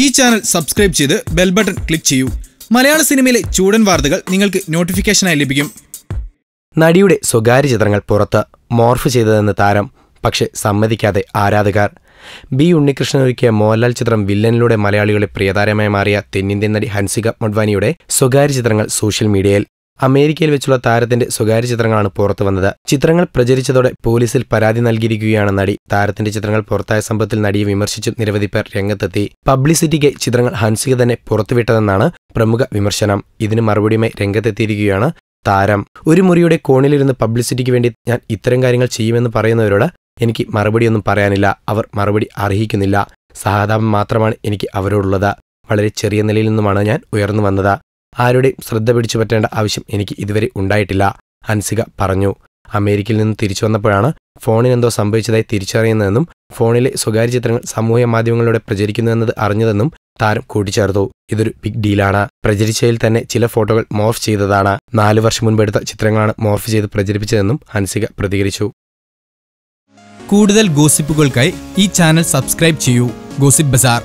ഈ channel subscribe ചെയ്ത് bell button click ചെയ്യൂ. മലയാള സിനിമയിലെ ചൂടൻ വാർത്തകൾ നിങ്ങൾക്ക് നോട്ടിഫിക്കേഷനായി ലഭിക്കും. നടിയുടെ സ്വകാര്യ ചിത്രങ്ങൾ പുറത്ത് മോർഫ് ചെയ്തതെന്ന് താരം പക്ഷെ സമ്മതിക്കാതെ ആരാധകർ. ബി ഉണ്ണികൃഷ്ണൻ ഒരുക്കിയ മോഹൻലാൽ ചിത്രം വില്ലനിലൂടെ മലയാളികളെ പ്രിയതാരമായി മാറിയ തെന്നിന്ത്യൻ നടി ഹൻസിക മഡ്വാനിയുടെ സ്വകാര്യ ചിത്രങ്ങൾ സോഷ്യൽ മീഡിയയിൽ അമേരിക്കയിൽ വെച്ചുള്ള താരത്തിന്റെ സ്വകാര്യ ചിത്രങ്ങളാണ് പുറത്തു വന്നത്. ചിത്രങ്ങൾ പ്രചരിച്ചതോടെ പോലീസിൽ പരാതി നൽകിയിരിക്കുകയാണ് നടി. താരത്തിന്റെ ചിത്രങ്ങൾ പുറത്തായ സംഭവത്തിൽ നടിയെ വിമർശിച്ചു നിരവധി പേർ രംഗത്തെത്തി. പബ്ലിസിറ്റിക്ക് ചിത്രങ്ങൾ ഹൻസിക തന്നെ പുറത്തുവിട്ടതെന്നാണ് പ്രമുഖ വിമർശനം. ഇതിന് മറുപടിയുമായി രംഗത്തെത്തിയിരിക്കുകയാണ് താരം. ഒരു മുറിയുടെ കോണിലിരുന്ന് പബ്ലിസിറ്റിക്ക് വേണ്ടി ഞാൻ ഇത്തരം കാര്യങ്ങൾ ചെയ്യുമെന്ന് പറയുന്നവരോട് എനിക്ക് മറുപടിയൊന്നും പറയാനില്ല. അവർ മറുപടി അർഹിക്കുന്നില്ല. സഹതാപം മാത്രമാണ് എനിക്ക് അവരോടുള്ളത്. വളരെ ചെറിയ നിലയിൽ നിന്നുമാണ് ഞാൻ ഉയർന്നു വന്നത്. ആരുടെയും ശ്രദ്ധ പിടിച്ചു പറ്റേണ്ട ആവശ്യം എനിക്ക് ഇതുവരെ ഉണ്ടായിട്ടില്ല ഹൻസിക പറഞ്ഞു. അമേരിക്കയിൽ നിന്ന് തിരിച്ചു വന്നപ്പോഴാണ് ഫോണിനെന്തോ സംഭവിച്ചതായി തിരിച്ചറിയുന്നതെന്നും ഫോണിലെ സ്വകാര്യ ചിത്രങ്ങൾ സാമൂഹ്യ മാധ്യമങ്ങളിലൂടെ പ്രചരിക്കുന്നുവെന്നത് അറിഞ്ഞതെന്നും താരം കൂട്ടിച്ചേർത്തു. ഇതൊരു ബിഗ് ഡീലാണ് പ്രചരിച്ചതിൽ തന്നെ ചില ഫോട്ടോകൾ മോർഫ് ചെയ്തതാണ്. നാലു വർഷം മുൻപ് എടുത്ത ചിത്രങ്ങളാണ് മോർഫ് ചെയ്ത് പ്രചരിപ്പിച്ചതെന്നും ഹൻസിക പ്രതികരിച്ചു. കൂടുതൽ ഗോസിപ്പുകൾക്കായി ഈ ചാനൽ സബ്സ്ക്രൈബ് ചെയ്യൂ. Gossip bazaar.